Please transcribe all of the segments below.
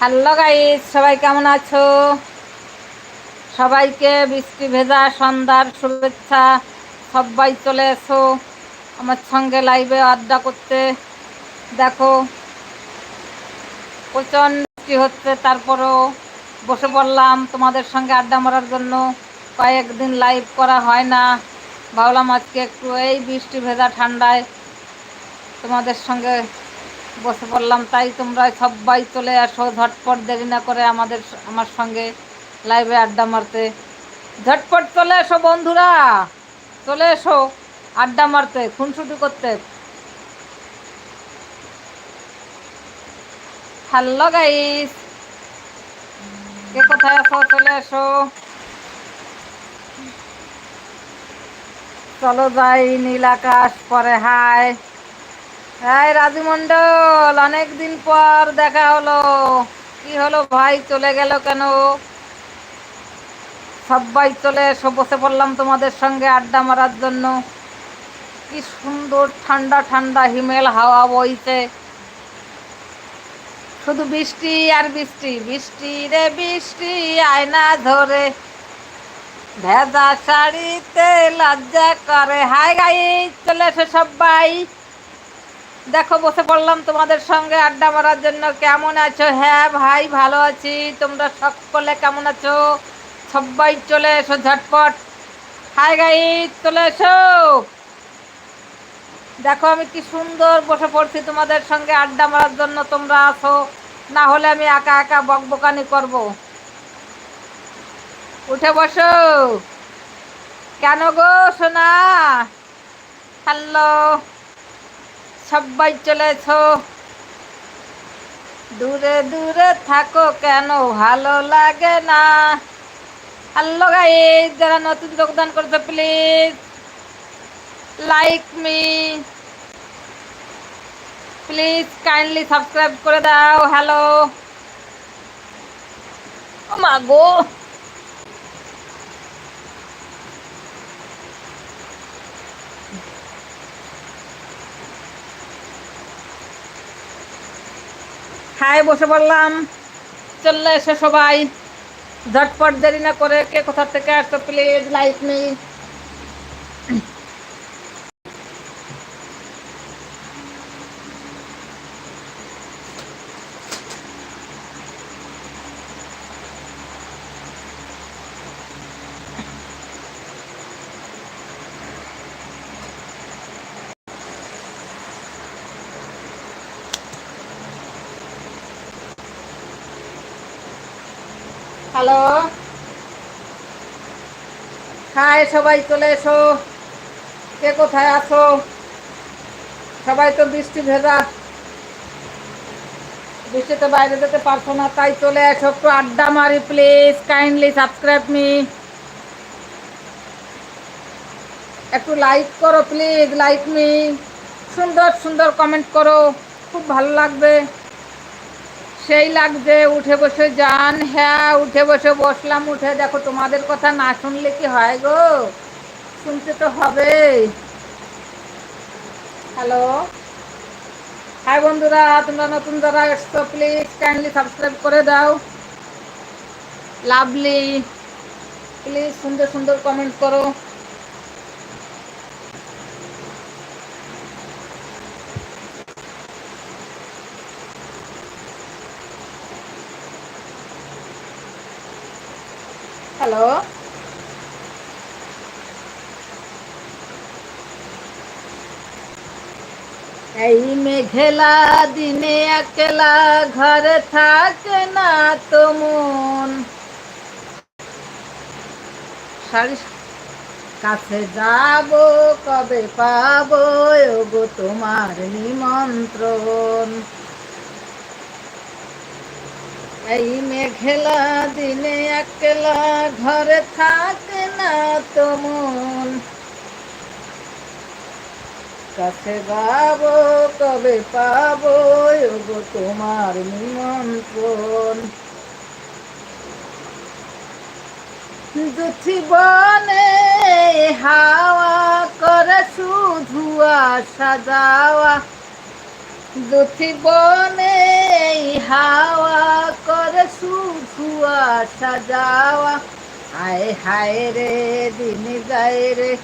Hello guys, সবাই কেমন আছো? সবাইকে বৃষ্টি ভেজা, সন্ধ্যার শুভেচ্ছা। সবাই চলে এসো আমার সঙ্গে লাইভে আড্ডা করতে। দেখো, প্রচণ্ড বৃষ্টি হচ্ছে, তারপরেও বসে পড়লাম তোমাদের সঙ্গে আড্ডা মারার জন্য। কয়েকদিন লাইভ করা হয় না। ভাবলাম আজকে একটু এই বৃষ্টি ভেজা ঠান্ডায় তোমাদের সঙ্গে বসে পড়লাম, তাই তোমরা সবাই চলে আসো, ঝটপট দেরি না করে আমাদের আমার সঙ্গে লাইভে আড্ডা মারতে। ঝটপট চলে এসো বন্ধুরা, চলে এসো আড্ডা মারতে, খুনসুটি করতে। হ্যালো গাইস কে কোথায় আছো? চলে এসো। চলো যাই, নীল আকাশ, পরে হাই হ্যাঁ রাজু মন্ডল অনেক দিন পর দেখা হলো। কি হলো ভাই? চলে গেল কেন? সবাই চলে এসো, বসে পড়লাম তোমাদের সঙ্গে আড্ডা মারার জন্য। কি সুন্দর ঠান্ডা ঠান্ডা হিমেল হাওয়া বইছে। শুধু বৃষ্টি আর বৃষ্টি বৃষ্টি রে বৃষ্টি, আয়না ধরে। ভেজা শাড়িতে লজ্জা করে। হাই গাই চলে এসো সবাই। দেখো, বসে পড়লাম তোমাদের সঙ্গে আড্ডা মারার জন্য। কেমন আছো? হ্যাঁ ভাই, ভালো আছি। তোমরা সকলে কেমন আছো? সবাই চলে এসো ঝটপট। হাই গাই চলে এসো। দেখো, আমি কি সুন্দর বসে পড়ছি তোমাদের সঙ্গে আড্ডা মারার জন্য। তোমরা আসো, না হলে আমি একা একা বকবকানি করব। উঠে বসো। কেন গো, সোনা? হ্যালো। সবাই চলেছ। দূরে দূরে থাকো কেন? ভালো লাগে না। হ্যালো গাই যারা নতুন যোগদান করছ please like me please kindly subscribe করে দাও। হ্যালো মা গো। খায় বসে পড়লাম চললে এসে সবাই। ঝটপট দেরি না করে কে কোথার থেকে আসতো please like me hello hi সবাই চলে এসো। কে কোথায় আছো? সবাই তো বৃষ্টি ভেজা। বৃষ্টিতে বাইরে যেতে পারছ না, তাই চলে এসো। একটু আড্ডা মারি প্লিজ কাইন্ডলি সাবস্ক্রাইব মি একটু লাইক করো প্লিজ লাইক মি সুন্দর সুন্দর কমেন্ট করো। খুব ভালো লাগবে। সেই লাগছে, উঠে বসে যান। হ্যাঁ উঠে বসে বসলাম, উঠে দেখো তোমাদের কথা না শুনলে কি হয় গো? শুনতে তো হবে হ্যালো? হাই বন্ধুরা, তোমরা নতুন যারা এসছো প্লিজ কাইন্ডলি সাবস্ক্রাইব করে দাও। লাভলি প্লিজ সুন্দর সুন্দর কমেন্ট করো। হ্যালো এই মেঘেলা দিনে একলা ঘরে থাকে না তো মন। কাছে যাব, কবে পাবো গো তোমার নিমন্ত্রণ। এই মেঘেলা দিনে একলা ঘরে থাকে না তো মন। কাছে যাব কবে পাব গো তোমার নিমন্ত্রণ। দুথি বনে হাওয়া করে শুধু আসা যাওয়া। দুথি বনে হাওয়া করে আসা যাওয়া হায় হায় রে, দিন যায় রে।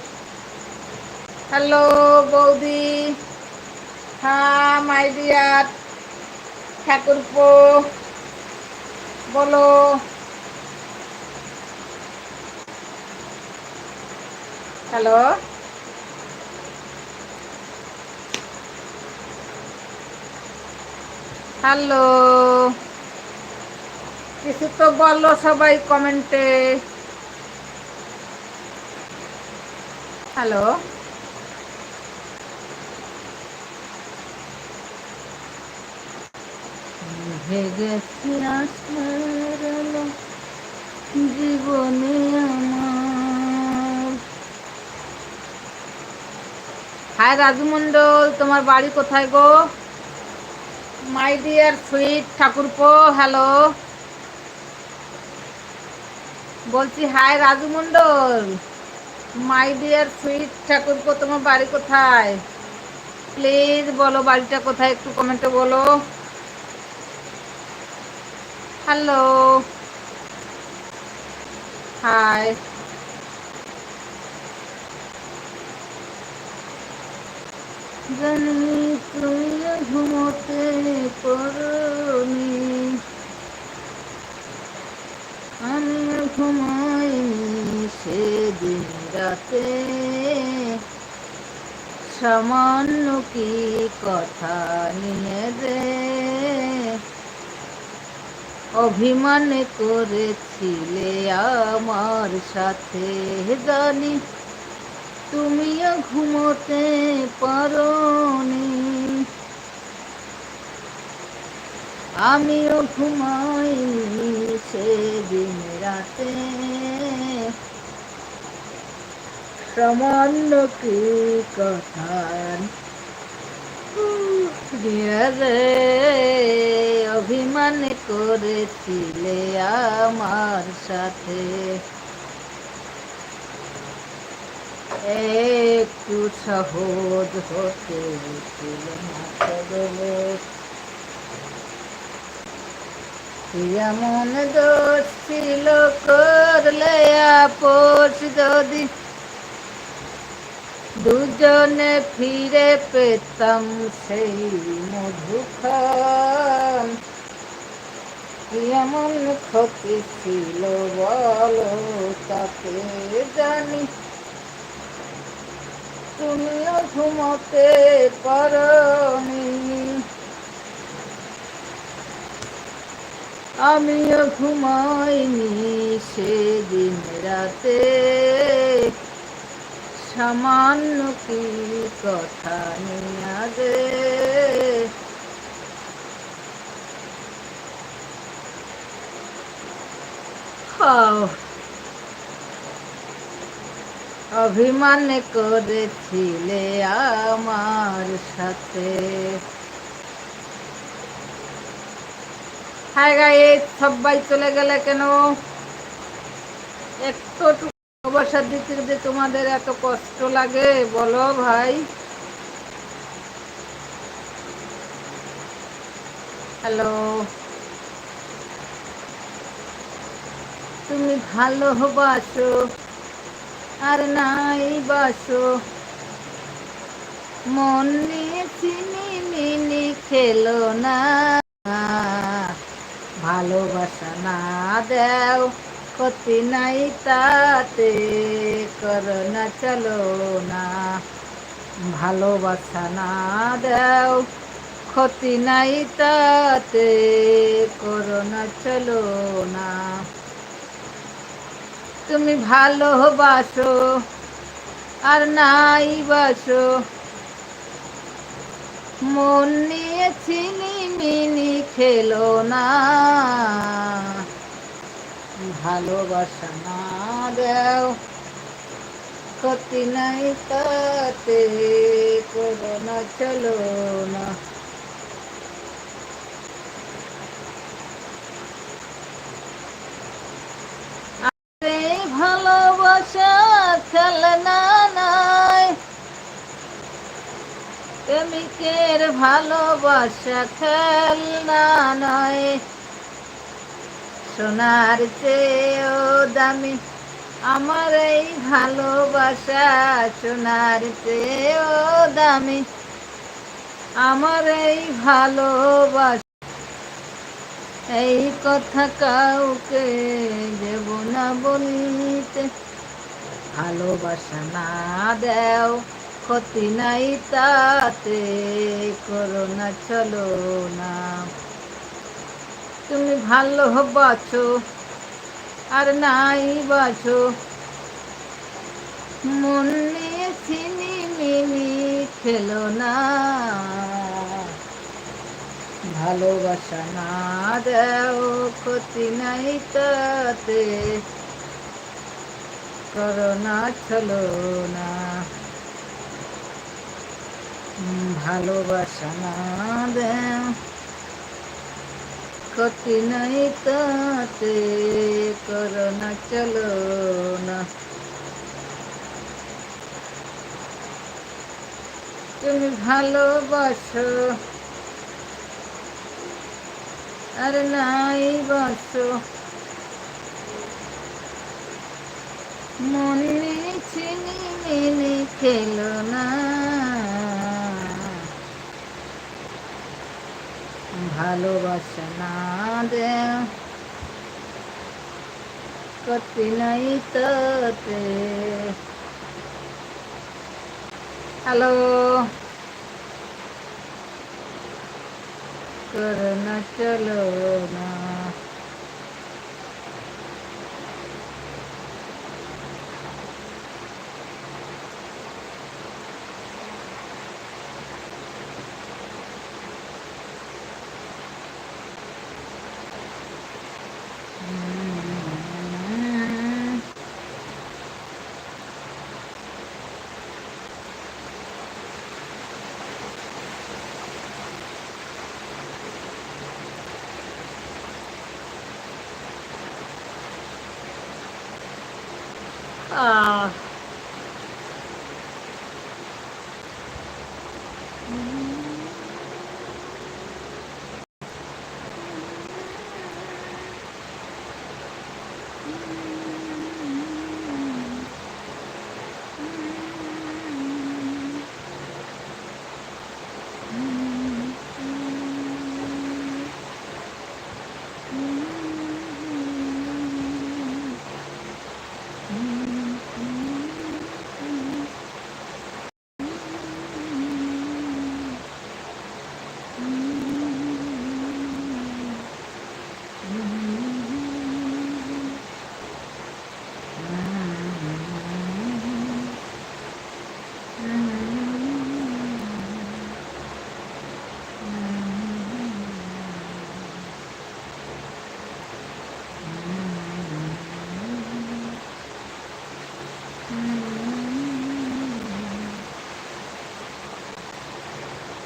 হ্যালো বৌদি। হ্যাঁ মাই ডিয়ার। ঠাকুরপো, বলো। হ্যালো। হ্যালো। কিছু তো বলো সবাই কমেন্টে। হ্যালো। ভেগেছি জীবনে আমার। হাই রাজু মন্ডল তোমার বাড়ি কোথায় গো? মাই ডিয়ার সুইট ঠাকুরপো হ্যালো বলছি hi Raju Mondal my dear sweet ঠাকুরপো, তোমার বাড়ি কোথায়? প্লিজ বলো, বাড়িটা কোথায়? একটু কমেন্টে বলো। হ্যালো হাই জানি তুমি ঘুমোতে পড়নি আমি ঘুমাইনি সেদিন রাতে সামান্য কি কথা নিয়ে রে অভিমান করেছিলে আমার সাথে জানি তুমিও ঘুমোতে পারোনি। আমিও ঘুমাইনি সেদিন রাতে। সামান্য কি কথা অভিমান করেছিলে আমার সাথে। একটু সহজ হতে ছিল না এমন দোষ ছিল করলে আপোষ যদি? দুজনে ফিরে পেতাম সেই মধুখান। এমন ক্ষতি ছিল বলো তাকে জানি। তুমিও ঘুমোতে পারনি। আমিও ঘুমাইনি সেদিন রাতে। সামান্য কি কথা নিয়ে খাও। অভিমান করেছিলে আমার সাথে। হাই গাই সবাই চলে গেলে কেন? একটু অবসর দিতে যদি তোমাদের এত কষ্ট লাগে, বলো ভাই। হ্যালো। তুমি ভালোবাসো আর নাই বাসো। মন চিনি মিনি খেলো না। ভালোবাসা না দেও, ক্ষতি নাই তাতে। করো না, চলো না। ভালোবাসা না দেও, ক্ষতি নাই তাতে। করো না, চলো না। তুমি ভালোবাসো আর নাই বাসো। মন নিয়ে মিনি খেলো না। ভালোবাসা না দেও, ক্ষতি নাই তাতে করো না চলো না। ভালোবাসা খেলনা নাই। প্রেমিকের ভালোবাসা খেলনা নয় সোনার চেয়েও দামি আমার এই ভালোবাসা, সোনার চেয়েও দামি আমার এই ভালোবাসা। এই কথা কাউকে দেব না বলতে। ভালোবাসা না দেও, ক্ষতি নাই তাতে, করোনা চলো না। তুমি ভালো বাছো, আর নাই বাছো। মন নিয়ে চিনি মিনি খেলো না। ভালোবাসা না দেও ক্ষতি নাই তাতে। করোনা চলো না। ভালোবাসা না দেও ক্ষতি নাই তাতে। করোনা চলো না। তুমি ভালোবাসো। আর নাই বাসো মনে চিনি মিনি খেলো না। ভালোবাসা না দে কতি নাই তাতে। হ্যালো। করোনা চলো না Ah.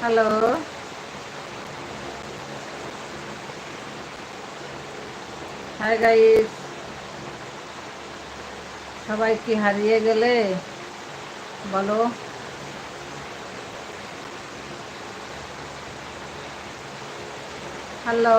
হ্যালো হাই গাইস সবাই কি হারিয়ে গেলে? বলো। Hello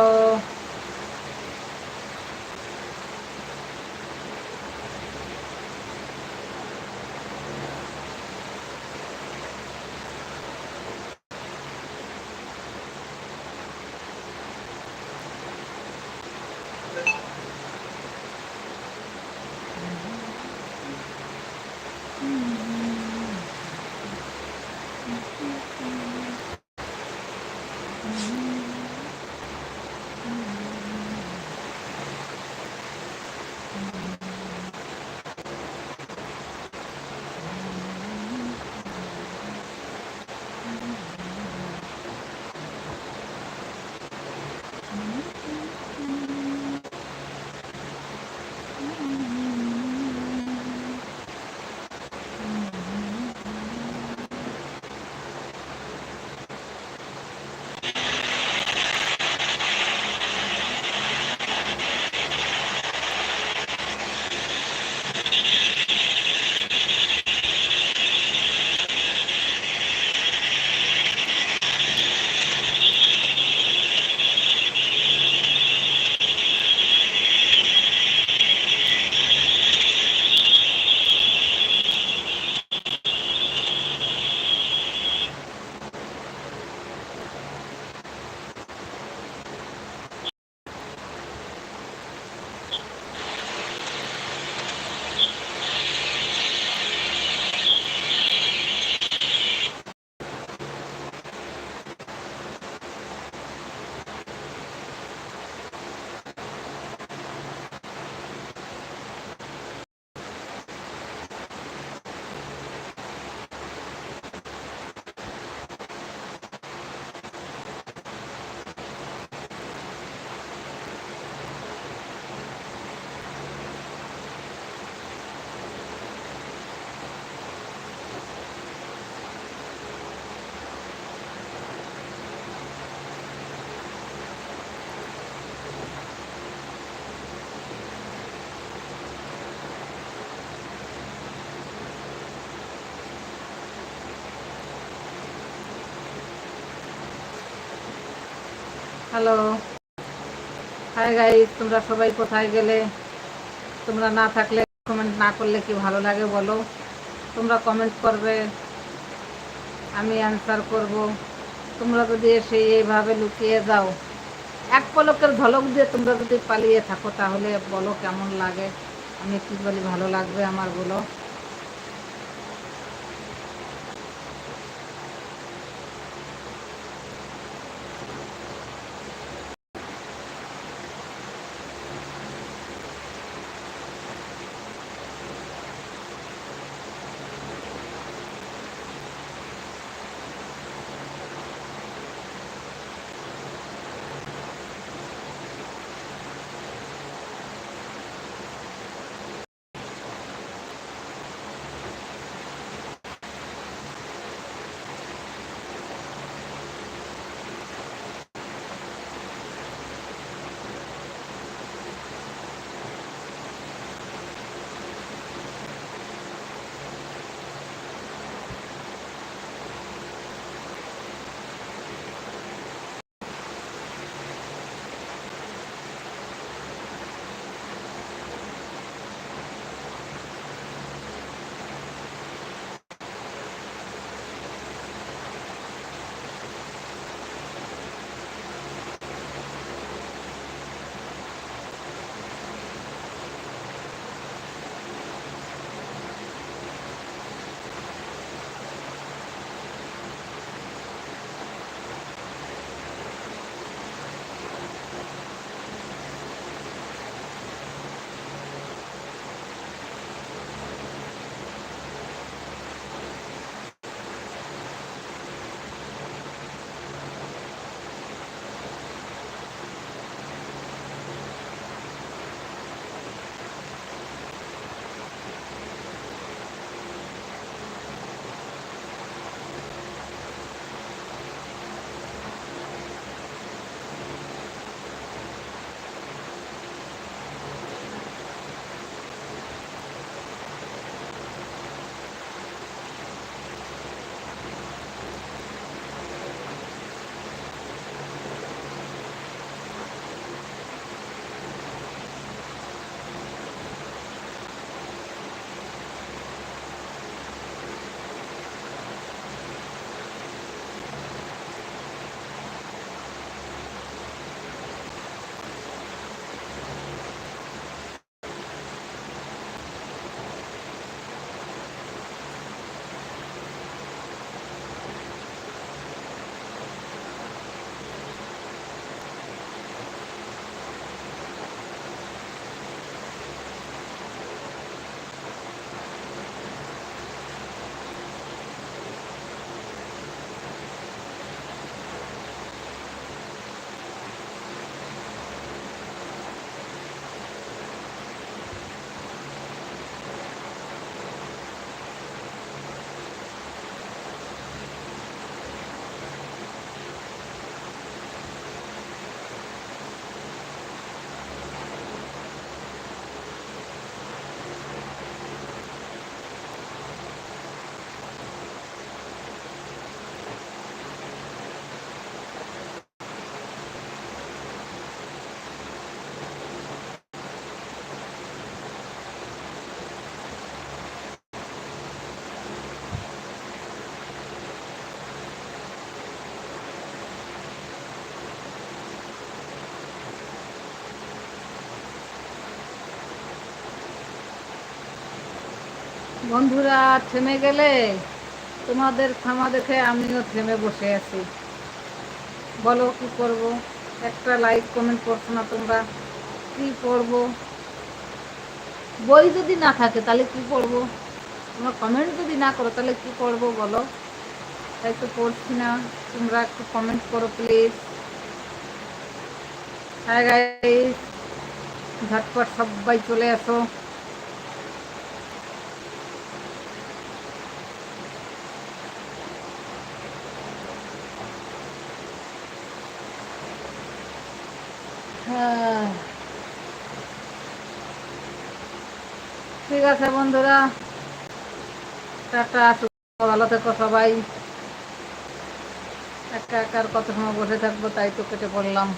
Hello hi guys তোমরা সবাই কোথায় গেলে? তোমরা না থাকলে কমেন্ট না করলে কি ভালো লাগে বলো? তোমরা কমেন্ট করবে, আমি অ্যান্সার করব। তোমরা যদি এসে এইভাবে লুকিয়ে যাও, এক পলকের ঝলক দিয়ে তোমরা যদি পালিয়ে থাকো, তাহলে বলো কেমন লাগে? আমি কি বলি, ভালো লাগবে আমার বলো? বন্ধুরা, থেমে গেলে তোমাদের থামা দেখে আমিও থেমে বসে আছি। বলো, কি করব? একটা লাইক কমেন্ট করছ না তোমরা? কি পড়ব বই যদি না থাকে, তাহলে কি পড়ব তোমরা কমেন্ট যদি না করো, তাহলে কি পড়ব বলো? তাই তো পড়ছি না। তোমরা একটু কমেন্ট করো প্লিজ হ্যাঁ গাইস ঝটপট সবাই চলে আসো। ঠিক আছে বন্ধুরা, টাটা ভালো থেকো সবাই। একা একার কত সময় বসে থাকব তাই তো কেটে পড়লাম